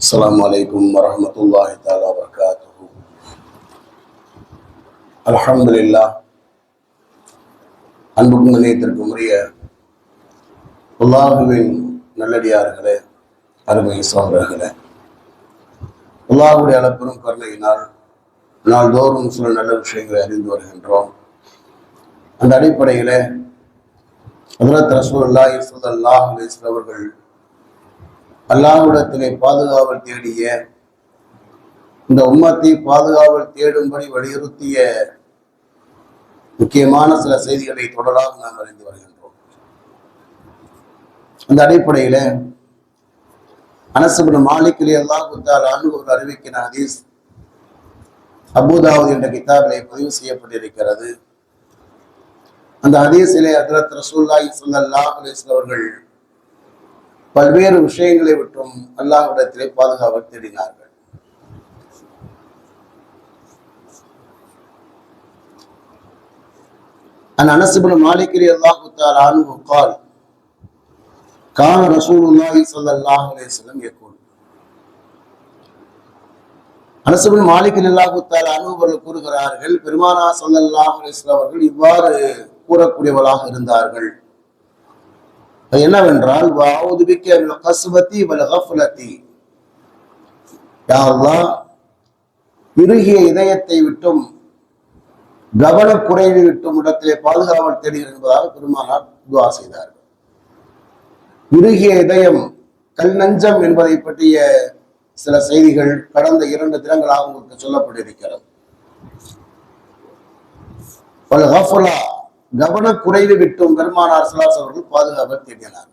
السلام عليكم ورحمة الله تعالى وبركاته الحمد لله அன்புக்கும் நிலையத்திற்கும் உரிய அல்லாஹுவின் நல்லடியார்களே அருமை சோதரர்களே அல்லாஹுடைய அளப்பெரும் கருணையினால் நாள்தோறும் சில நல்ல விஷயங்களை அறிந்து வருகின்றோம் அந்த அடிப்படையிலே ஹஜரத் ரசூலுல்லாஹி ஸல்லல்லாஹு அலைஹி வஸல்லம் அவர்கள் அல்லாவிடத்திலே பாதுகாவல் தேடிய இந்த உம்மத்தை பாதுகாவல் தேடும்படி வலியுறுத்திய முக்கியமான சில செய்திகளை தொடராக நாம் அறிந்து வருகின்றோம். அந்த அடிப்படையில அனசுபின் மாலிக்கிலே அல்லாஹ் குத்தால் அனுபவர்கள் அறிவிக்கிற ஹதீஸ் அபுதாவது என்ற கிதாபிலே பதிவு செய்யப்பட்டிருக்கிறது. அந்த ஹதீஸிலே அதிரத் ரசூல்லாய் சொல்லல்லா அலைஹி அவர்கள் பல்வேறு விஷயங்களை விட்டும் அல்லாஹ்விடத்திலே பாதுகாவல் தேடினார்கள் عن انس بن مالك رضي الله تعالى عنه قال كان رسول الله صلى الله عليه وسلم يقول அனசுபின் மாலிக் அல்லாஹு தாலா அனுபவர்கள் கூறுகிறார்கள் பெருமானா சல்லல்லாஹு அலைஹி வஸல்லம் அவர்கள் இவ்வாறு கூறக்கூடியவர்களாக இருந்தார்கள் அது என்னவென்றால் வாவுது பிக்க கஸ்வதி வல் கஃப்லதி இறுகிய இதயத்தை விட்டும் கவனக்குறைவை விட்டும் இடத்திலே பாதுகாவல் தேடுகிறேன் என்பதாக பெருமானார் துவா செய்தார் இறுகிய இதயம் கல் நஞ்சம் என்பதை பற்றிய சில செய்திகள் கடந்த இரண்டு தினங்களாக உங்களுக்கு சொல்லப்பட்டிருக்கிறது. கவனக்குறைவு விட்டும் பெருமானார் சிலாஸ் அவர்கள் பாதுகாப்பை தேடினார்.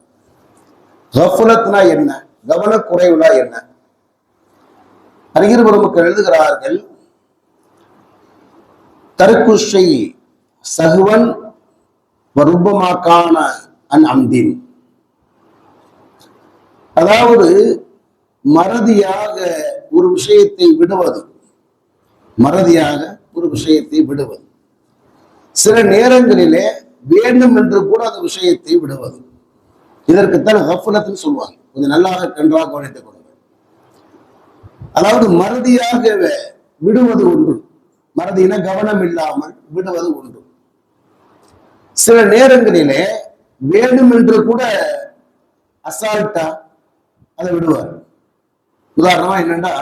ரஃபுலத்னா என்ன? கவனக்குறைவுனா என்ன? அறிஞர் பெருமக்கள் எழுதுகிறார்கள் தர்குஷை சகுவன் ரூபமாக்கான அன் அம்தின். அதாவது மறதியாக ஒரு விஷயத்தை விடுவது மறதியாக ஒரு விஷயத்தை விடுவது. சில நேரங்களிலே வேண்டும் என்று கூட அந்த விஷயத்தை விடுவது. இதற்குத்தான் ஹஃபுலத்துன்னு சொல்லுவாங்க. கொஞ்சம் நல்லாக கன்றாக கவனித்துக் கொள்ளுங்கள். அதாவது மறதியாக விடுவது ஒன்று. மறதியின கவனம் இல்லாமல் விடுவது ஒன்று. சில நேரங்களிலே வேண்டும் என்று கூட அசால்ட்டா அதை விடுவார். உதாரணமா என்னன்னா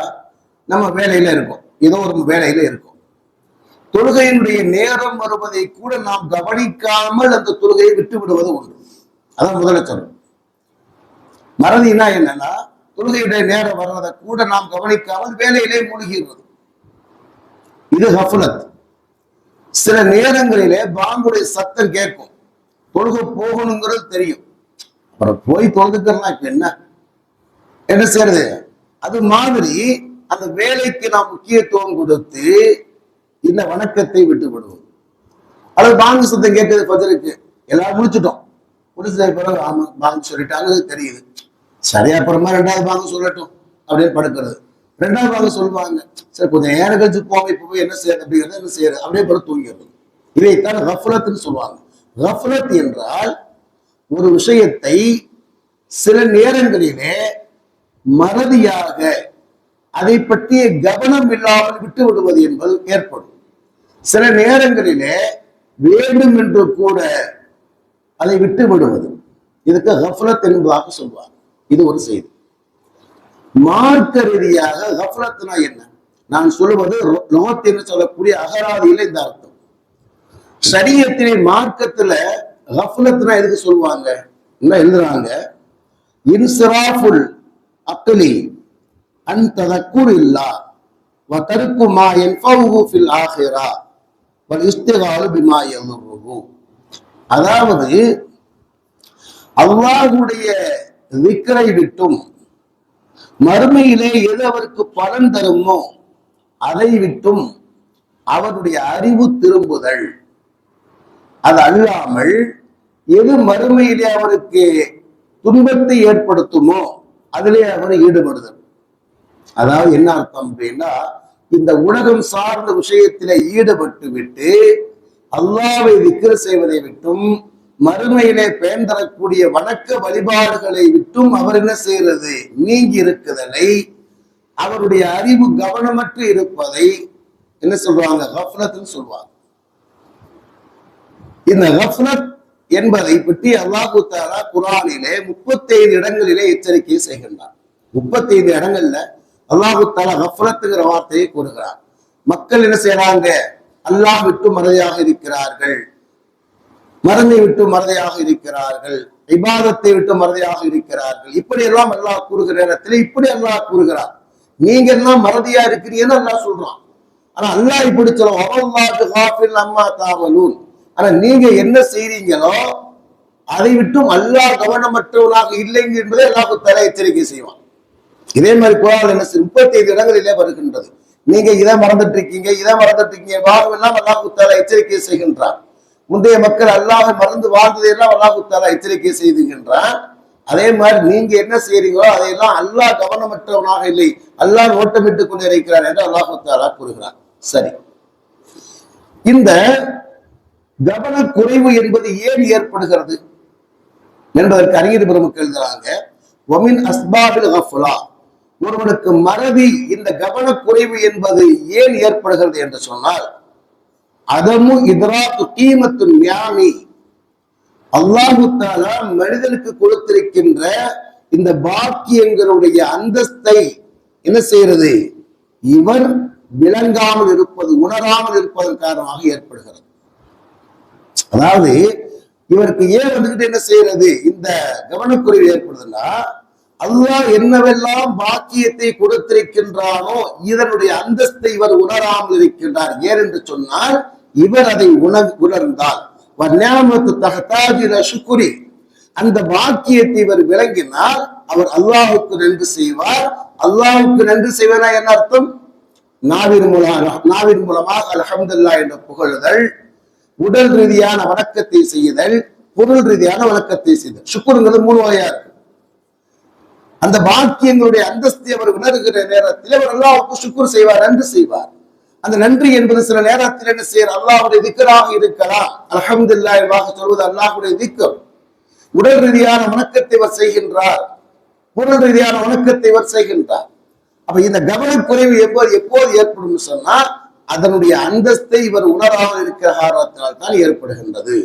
நம்ம வேலையில இருக்கோம். ஏதோ ஒரு வேலையில இருக்கும். தொழுகையினுடைய நேரம் வருவதை கூட நாம் கவனிக்காமல் அந்த தொழுகையை விட்டு விடுவது ஒன்று அதான் முதல சொல்லும் மறதினா என்னன்னா தொழுகையுடைய நேரம் வர்றதை கூட நாம் கவனிக்காமல் வேலையிலே மூழ்கிறது இது ஹஃபுலத். சில நேரங்களிலே பாங்குடைய சத்தம் கேட்கும். தொழுக போகணுங்கிறது தெரியும். அப்புறம் போய் தொழுதுக்கிறனா இப்ப என்ன? என்ன செய்யறது? அது மாதிரி அந்த வேலைக்கு நாம் முக்கியத்துவம் கொடுத்து இந்த வணக்கத்தை விட்டு விடுவோம் அல்லது பாங்கு சத்தம் கேட்டது பஜருக்கு எல்லாரும் முடிச்சிட்டோம். முடிச்ச பிறகு ஆமா பாங்கு சொல்லிட்டாங்க தெரியுது. சரியா அப்புறமா ரெண்டாவது பாங்கு சொல்லட்டும் அப்படின்னு படுக்கிறது. ரெண்டாவது பாங்கு சொல்லுவாங்க சரி கொஞ்சம் நேரம் கழிச்சு போக இப்போ போய் என்ன செய்யறது அப்படிங்கிறது என்ன செய்யறது அப்படியே பிறகு தூங்கிடுறது. இதைத்தான் ரஃபலத்துன்னு சொல்லுவாங்க. ரஃப்லத் என்றால் ஒரு விஷயத்தை சில நேரங்களிலே மறதியாக அதை பற்றிய கவனம் இல்லாமல் விட்டு விடுவது என்பது ஏற்படும். சில நேரங்களிலே வேண்டும் என்று கூட அதை விட்டு விடுவது இதுக்கு ஹஃப்லத் என்பதாக சொல்வாங்க. இது ஒரு செய்தி. மார்க்க ரீதியாக ஹஃப்லத்னா என்ன? நான் சொல்லுவது லோகத் என்று சொல்லக்கூடிய அகராதியில இந்த அர்த்தம். சரியத்திலே மார்க்கத்துல ஹஃப்லத்னா எதுக்கு சொல்லுவாங்க என்ன எழுதுறாங்க? இன்சராஃபுல் அக்லி அன் ததக்குர் இல்லா வ தருக்கு மா யன்ஃபவுஹு ஃபில் ஆஹிரா. இஸ்திகாலு பிமா எதுவும் அதாவது அல்லாஹுடைய விக்கரை விட்டும் மறுமையிலே எது அவருக்கு பலன் தருமோ அதை விட்டும் அவருடைய அறிவு திரும்புதல். அது அல்லாமல் எது மறுமையிலே அவருக்கு துன்பத்தை ஏற்படுத்துமோ அதிலே அவர் ஈடுபடுதல். அதாவது என்ன அர்த்தம் அப்படின்னா இந்த உலகம் சார்ந்த விஷயத்திலே ஈடுபட்டு விட்டு அல்லாவை விக்கிர செய்வதை விட்டும் மறுமையிலே பயன் தரக்கூடிய வணக்க வழிபாடுகளை விட்டும் அவர் என்ன செய்யறது நீங்கி இருக்குதலை அவருடைய அறிவு கவனமற்று இருப்பதை என்ன சொல்றாங்க? கஃப்லத்னு சொல்லுவாங்க இந்த கஃப்லத் என்பதை பற்றி அல்லாஹு தாலா குரானிலே முப்பத்தைந்து இடங்களிலே எச்சரிக்கை செய்கின்றார் முப்பத்தைந்து இடங்கள்ல அல்லாஹு தாலா கஃப்லத்துங்கிற வார்த்தையை கூறுகிறார். மக்கள் என்ன செய்யறாங்க அல்லாஹ் விட்டு மறதியாக இருக்கிறார்கள். மறந்தை விட்டு மறதியாக இருக்கிறார்கள். விவாதத்தை விட்டு மறதியாக இருக்கிறார்கள். இப்படி எல்லாம் அல்லாஹ் கூறுகிற நேரத்தில் இப்படி அல்லாஹ் கூறுகிறார். நீங்க எல்லாம் மறதியா இருக்கிறீங்கன்னு அல்லாஹ் சொல்றான். ஆனா அல்லாஹ் இப்படி சொல்லுவோம் அம்மா தாவலூன். ஆனா நீங்க என்ன செய்றீங்களோ அதை விட்டும் அல்லாஹ் கவனமற்றவனாக இல்லைங்க என்பதை எல்லாருக்கும் தலை எச்சரிக்கை செய்வான். இதே மாதிரி குரான் என்ன முப்பத்தி ஐந்து இடங்களிலே வருகின்றது. நீங்க இதை மறந்துட்டு இருக்கீங்க இதை மறந்துட்டு இருக்கீங்க வாழ்வெல்லாம் அல்லாஹு தாலா எச்சரிக்கை செய்கின்றான். முந்தைய மக்கள் அல்லாஹ் மறந்து வாழ்ந்ததையெல்லாம் அல்லாஹு தாலா எச்சரிக்கை செய்துகின்றான். அதே மாதிரி நீங்க என்ன செய்றீங்களோ அதையெல்லாம் அல்லாஹ் கவனமற்றவனாக இல்லை அல்லாஹ் ஓட்டமிட்டுக் கொண்டு இருக்கிறார் என்று அல்லாஹுத்தாலா கூறுகிறார் சரி. இந்த கவனக்குறைவு என்பது ஏன் ஏற்படுகிறது? என்பதற்கு அறிஞர் பெருமக்கள் எழுதுறாங்க ஒமின் அஸ்பாபில் ஹஃபுலா ஒருவனுக்கு மறதி இந்த கவனக்குறைவு என்பது ஏன் ஏற்படுகிறது என்று சொன்னால் அதமும் இதராத்து தீமத்து ஞானி. அல்லாஹு மனிதனுக்கு கொடுத்திருக்கின்ற இந்த பாக்கியங்களுடைய அந்தஸ்தை என்ன செய்யறது இவர் விளங்காமல் இருப்பது உணராமல் இருப்பதன் காரணமாக ஏற்படுகிறது. அதாவது இவருக்கு ஏன் வந்துகிட்டு என்ன செய்யறது இந்த கவனக்குறைவு ஏற்படுதுன்னா அல்லாஹ் என்னவெல்லாம் பாக்கியத்தை கொடுத்திருக்கின்றானோ இதனுடைய அந்தஸ்தை இவர் உணராமல் இருக்கின்றார். ஏன் என்று சொன்னால் இவர் அதை உணர் உணர்ந்தால். சுக்குரி அந்த பாக்கியத்தை இவர் விளங்கினால் அவர் அல்லாஹுக்கு நன்றி செய்வார். அல்லாஹுக்கு நன்றி செய்வனா என்ன அர்த்தம்? நாவின் மூலமாக நாவின் மூலமாக அலஹம்துல்லா என்ற புகழுதல் உடல் ரீதியான வணக்கத்தை செய்தல் பொருள் ரீதியான வணக்கத்தை செய்தல். சுக்குருங்கிறது மூணு வகையா இருக்கு. அந்த பாக்கியங்களுடைய அந்தஸ்தை அவர் உணர்கிற நேரத்தில் அவர் அல்லாவுக்கு சுக்குர் செய்வார் நன்றி செய்வார். அந்த நன்றி என்பது சில நேரத்தில் என்ன செய்யற அல்லாவுடைய திக்கராக இருக்கலாம். அல்ஹம்துலில்லாஹ் என்பதாக சொல்வது அல்லாஹுடைய திக்கம் உடல் ரீதியான வணக்கத்தை இவர் செய்கின்றார். பொருள் ரீதியான வணக்கத்தை இவர் செய்கின்றார். அப்ப இந்த கவனக்குறைவு எப்போது எப்போது ஏற்படும் சொன்னா அதனுடைய அந்தஸ்தை இவர் உணராமல் இருக்கிற காரணத்தினால் தான் ஏற்படுகின்றது.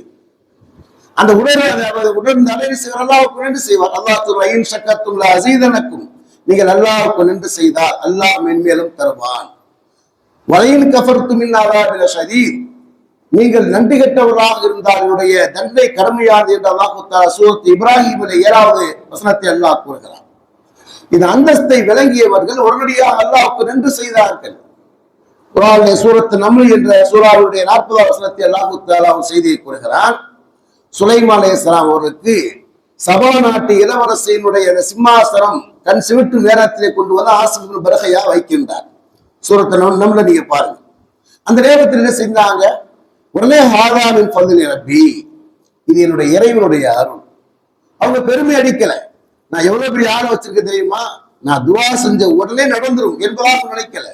அந்த உணர அவர் உணர்ந்தாலே என்ன செய்வார் அல்லாவுக்கு நின்று செய்வார். அல்லாஹ் துறையின் சக்கத்தும் அசீதனக்கும். நீங்கள் அல்லாவுக்கு நின்று செய்தால் அல்லாஹ் மென்மேலும் தருவான். வரையின் கஃபர்த்தும் இல்லாத ஷதீத். நீங்கள் நன்றி கெட்டவர்களாக இருந்தால் என்னுடைய தண்டனை கடுமையானது என்று அல்லாஹ் சூரத் இப்ராஹிமில் ஏழாவது வசனத்தை அல்லாஹ் கூறுகிறார் இந்த அந்தஸ்தை விளங்கியவர்கள் உடனடியாக அல்லாவுக்கு நின்று செய்தார்கள். குரானுடைய சூரத்து நம்மி என்ற சூறாவுடைய நாற்பதாவது வசனத்தை அல்லாஹு செய்தியை கூறுகிறான். சுலைமான் அலைஹிஸ்ஸலாம் அவருக்கு சபா நாட்டு இளவரசியினுடைய சிம்மாசனம் கண் சிவிட்டு நேரத்திலே கொண்டு வந்து ஆசிரியர் பிறகையா வைக்கின்றார். சூரத்தை நம் நம்மள நீங்க பாருங்க. அந்த நேரத்தில் என்ன செஞ்சாங்க உடனே ஹாதாவின் பந்து நிரப்பி இது என்னுடைய இறைவனுடைய அருள். அவங்க பெருமை அடிக்கல. நான் எவ்வளவு பெரிய ஆளை வச்சிருக்கேன் தெரியுமா? நான் துவா செஞ்ச உடனே நடந்துரும் என்பதாக நினைக்கல.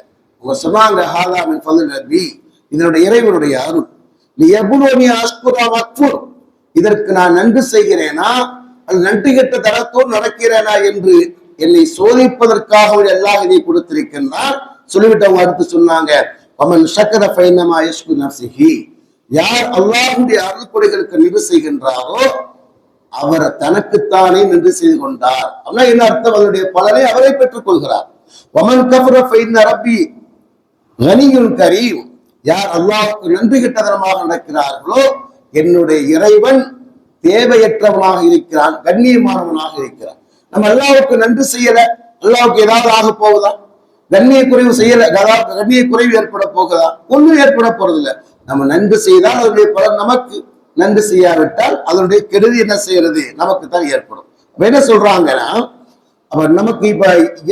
அவங்க சொன்னாங்க ஹாதாவின் பந்து நிரப்பி இதனுடைய இறைவனுடைய அருள். நீ எவ்வளவு அஸ்குரா மக்பூர் இதற்கு நான் நன்றி செய்கிறேனா? அது நன்றி கெட்ட தரத்தோடு நடக்கிறேனா என்று என்னை சோதிப்பதற்காக எல்லாம் இதை கொடுத்திருக்கின்றார். சொல்லிவிட்டவங்க அடுத்து சொன்னாங்க அமன் சக்கர பைனமா யஷ்கு யார் அல்லாஹுடைய அருள்கொடைகளுக்கு நின்று செய்கின்றாரோ அவர் தனக்குத்தானே நின்று செய்து கொண்டார். அப்படின்னா என்ன அர்த்தம்? அதனுடைய பலனை அவரை பெற்றுக் கொள்கிறார். ஒமன் கபுர ஃபைன்ன அரபி கனியுல் கரீம். யார் அல்லாஹுக்கு நன்றி கிட்டதனமாக நடக்கிறார்களோ என்னுடைய இறைவன் தேவையற்றவனாக இருக்கிறான் கண்ணியமானவனாக இருக்கிறான். நம்ம அல்லாவுக்கு நன்றி செய்யல அல்லாவுக்கு ஏதாவது ஆக போகுதா? கண்ணிய குறைவு செய்யல கண்ணிய குறைவு ஏற்பட போகுதா? ஒண்ணும் ஏற்பட போறதில்ல. நம்ம நன்றி செய்தால் அதனுடைய பலன் நமக்கு நன்றி செய்யாவிட்டால் அதனுடைய கெடுதி என்ன செய்யறது? நமக்கு தான் ஏற்படும். அப்ப என்ன சொல்றாங்கன்னா அவர் நமக்கு இப்ப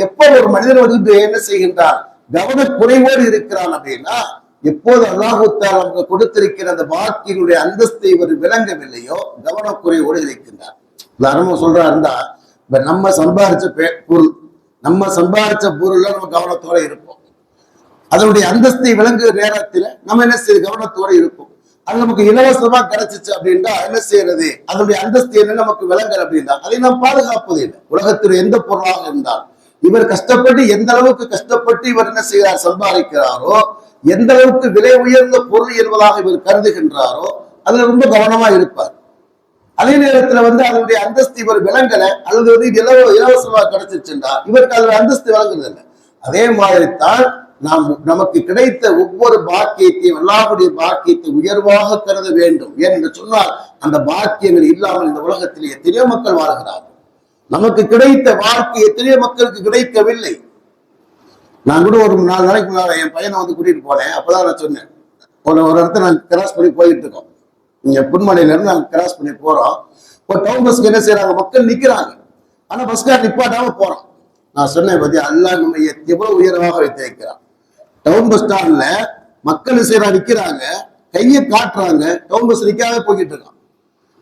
எப்ப ஒரு மனிதன் வந்து என்ன செய்கின்றான்? கவனக்குறைவோடு இருக்கிறான் அப்படின்னா எப்போது அல்லாஹுத்தால் அவங்க கொடுத்திருக்கிற அந்த வாக்கினுடைய அந்தஸ்தை இவர் விளங்கவில்லையோ கவனக்குறையோடு இருக்கின்றார். உதாரணமா சொல்றா இருந்தா இப்ப நம்ம சம்பாரிச்ச பே- பொருள் நம்ம சம்பாரிச்ச பொருள்ல நம்ம கவனத்தோட இருப்போம். அதனுடைய அந்தஸ்தை விளங்குகிற நேரத்துல நம்ம என்ன செய்ய கவனத்தோட இருப்போம். அது நமக்கு இலவசமா கிடைச்சிச்சு அப்படின்னா என்ன செய்யறது? அதனுடைய அந்தஸ்து என்ன நமக்கு விளங்குற அப்படின்னா அதை நாம் பாதுகாப்பது இல்லை. உலகத்தில் எந்த பொருளாக இருந்தால் இவர் கஷ்டப்பட்டு எந்த அளவுக்கு கஷ்டப்பட்டு இவர் என்ன செய்கிறார் சம்பாதிக்கிறாரோ எந்த அளவுக்கு விலை உயர்ந்த பொருள் என்பதாக இவர் கருதுகின்றாரோ அதுல ரொம்ப கவனமா இருப்பார். அதே நேரத்துல வந்து அதனுடைய அந்தஸ்து இவர் விளங்கல அல்லது வந்து இது இலவ இலவசமாக கிடைச்சிருச்சுண்டா இவருக்கு அதோட அந்தஸ்து விளங்குறது இல்லை அதே மாதிரி தான் நாம் நமக்கு கிடைத்த ஒவ்வொரு பாக்கியத்தையும் எல்லாருடைய பாக்கியத்தை உயர்வாக கருத வேண்டும். ஏன் என்று சொன்னால் அந்த பாக்கியங்கள் இல்லாமல் இந்த உலகத்தில் எத்தனையோ மக்கள் வாழ்கிறார்கள். நமக்கு கிடைத்த வாழ்க்கை எத்தனையோ மக்களுக்கு கிடைக்கவில்லை. நான் கூட ஒரு நாலு நாளைக்கு முன்னால என் பையனை வந்து கூட்டிட்டு போனேன். அப்பதான் நான் சொன்னேன் ஒரு ஒரு இடத்த நாங்க கிராஸ் பண்ணி போயிட்டு இருக்கோம். இங்க புன்மலையில இருந்து நாங்க கிராஸ் பண்ணி போறோம். இப்போ டவுன் பஸ்க்கு என்ன செய்யறாங்க மக்கள் நிக்கிறாங்க. ஆனா பஸ்கார் நிப்பாட்டாம போறோம் நான் சொன்னேன் பத்தி அல்லாஹ் நம்ம எவ்வளோ எவ்வளவு உயர்வாக வைத்து வைக்கிறான் டவுன் பஸ் ஸ்டாண்ட்ல மக்கள் செய்யறா நிக்கிறாங்க. கையை காட்டுறாங்க. டவுன் பஸ் நிக்காம போய்கிட்டு இருக்கான்.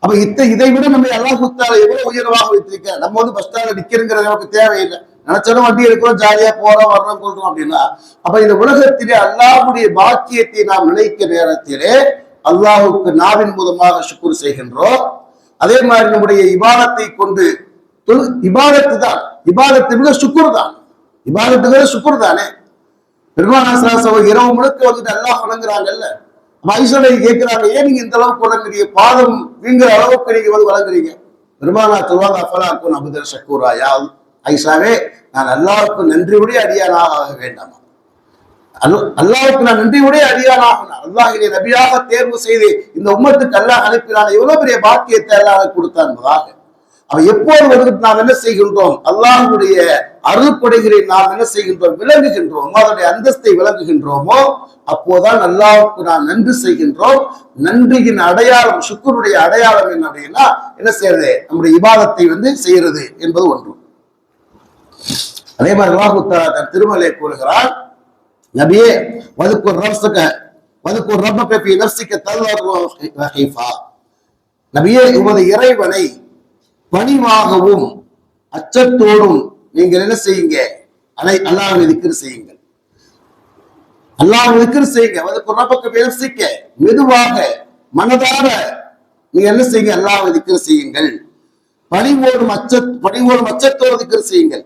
அப்ப இத்த இதை விட நம்ம எல்லா குத்தால எவ்வளவு உயர்வாக வைத்திருக்க நம்ம வந்து பஸ் ஸ்டாண்ட்ல நிக்கிறங்கிறது நமக்கு தேவையில்லை. நினைச்சாலும் வண்டி எடுக்கிறோம் ஜாலியா போறோம் வர்றோம் கொள்றோம் அப்படின்னா அப்ப இந்த உலகத்திலே அல்லாஹுடைய பாக்கியத்தை நாம் நினைக்க நேரத்திலே அல்லாஹுக்கு நாவின் மூலமாக சுக்குர் செய்கின்றோம். அதே மாதிரி நம்முடைய இபாதத்தை கொண்டு இபாதத்து தான். இபாதத்தை விட சுக்குர் தான். இபாதத்துக்கு சுக்குர் தானே? பெருமானாசராசவ இரவு முழுக்க வந்துட்டு அல்லாஹ் வணங்குறாங்கல்ல. அப்ப கேட்கிறாங்க ஏன் நீங்க இந்த அளவுக்கு வணங்குறீங்க? பாதம் வீங்குற அளவுக்கு நீங்க வந்து வணங்குறீங்க? பெருமானா சொல்வாங்க அஃபலாக்கும் அபுதர் ஷக்கூராயா ஐசாவே நான் அல்லாவுக்கு நன்றியுடைய அடியானாக ஆக வேண்டாமா? அல்லாவுக்கு நான் நன்றியுடைய அடியானாக அல்லாஹினை நபியாக தேர்வு செய்து இந்த உம்மத்துக்கு அல்லாஹ் அனுப்பினான். எவ்வளவு பெரிய பாக்கியத்தை அல்லாஹ் கொடுத்தான் என்பதாக. அவன் எப்போது வந்துட்டு நாம் என்ன செய்கின்றோம்? அல்லாஹுடைய அருள்படைகளை நாம் என்ன செய்கின்றோம்? விளங்குகின்றோம். அதனுடைய அந்தஸ்தை விளங்குகின்றோமோ அப்போதான் அல்லாவுக்கு நாம் நன்றி செய்கின்றோம். நன்றியின் அடையாளம் சுக்குருடைய அடையாளம் என்ன அப்படின்னா என்ன செய்யறது? நம்முடைய இபாதத்தை வந்து செய்யறது என்பது ஒன்று. அதே மாதிரி அல்லாஹு தன் திருமலை கூறுகிறார் நபியே வதுக்கு ரப்சக வதுக்கு ரப்பக ஃபீ நஃப்ஸிக தல்லர்ரு நபியே உமது இறைவனை பணிவாகவும் அச்சத்தோடும் நீங்கள் என்ன செய்யுங்க? அலை அல்லாஹ் திக்ர் செய்யுங்கள். அல்லாஹ் திக்ர் செய்யுங்க. வதுக்கு ரப்பக ஃபீ நஃப்ஸிக மெதுவாக மனதார நீங்க என்ன செய்யுங்க? அல்லாஹ் திக்ர் செய்யுங்கள். பணிவோடும் அச்ச பணிவோடும் அச்சத்தோடு திக்ர் செய்யுங்கள்.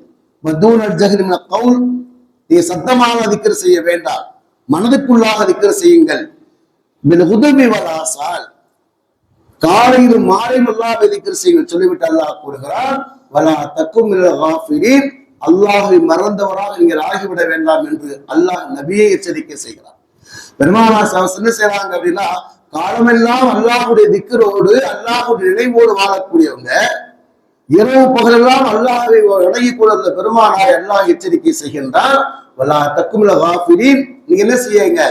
கவுல். நீ சத்தமாக திக்ர் செய்ய வேண்டாம். மனதுக்குள்ளாக திக்ர் செய்யுங்கள். உதவி வராசால் காலையிலும் மாலையும் அல்லாஹ் திக்ர் செய்யுங்கள். சொல்லிவிட்டு அல்லாஹ் கூறுகிறார் வலா தக்கும் அல்லாஹை மறந்தவராக நீங்கள் ஆகிவிட வேண்டாம் என்று அல்லாஹ் நபியை எச்சரிக்கை செய்கிறார் பெருமானா சாஸ் என்ன செய்றாங்க அப்படின்னா காலமெல்லாம் அல்லாஹுடைய திக்கரோடு அல்லாஹுடைய நினைவோடு வாழக்கூடியவங்க இரவு பகலெல்லாம் அல்லாஹை வணங்கி அந்த பெருமானார் எல்லாம் எச்சரிக்கை செய்கின்றார். வல்லா தக்குமில காஃபிரீன். நீங்க என்ன செய்யுங்க?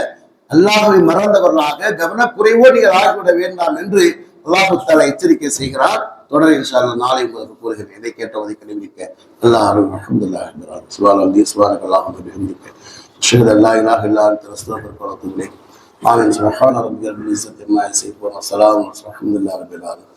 அல்லாஹை மறந்தவர்களாக கவனக்குறைவோ நீங்கள் ஆகிவிட வேண்டாம் என்று அல்லாஹு தாலா எச்சரிக்கை செய்கிறார். தொடர் இன்ஷா நாளை உங்களுக்கு கூறுகிறேன். இதை கேட்டவதை கடைபிடிக்க எல்லாரும் அஹமதுல்லா அஹமதுல்லாஹ் சுபான் அல்தி அல்லாஹ் பிஹம்திக்க அஷ்ஹது அல்லா இலாஹ இல்லா அன்த அஸ்தக்ஃபிருக வ அத்தூபு இலைக் ஆமீன். சுப்ஹான ரப்பியல் இஸ்ஸத்தி அம்மா யசிஃபூன் வ ஸலாமுன் அலல் முர்ஸலீன் ஆலமீன்.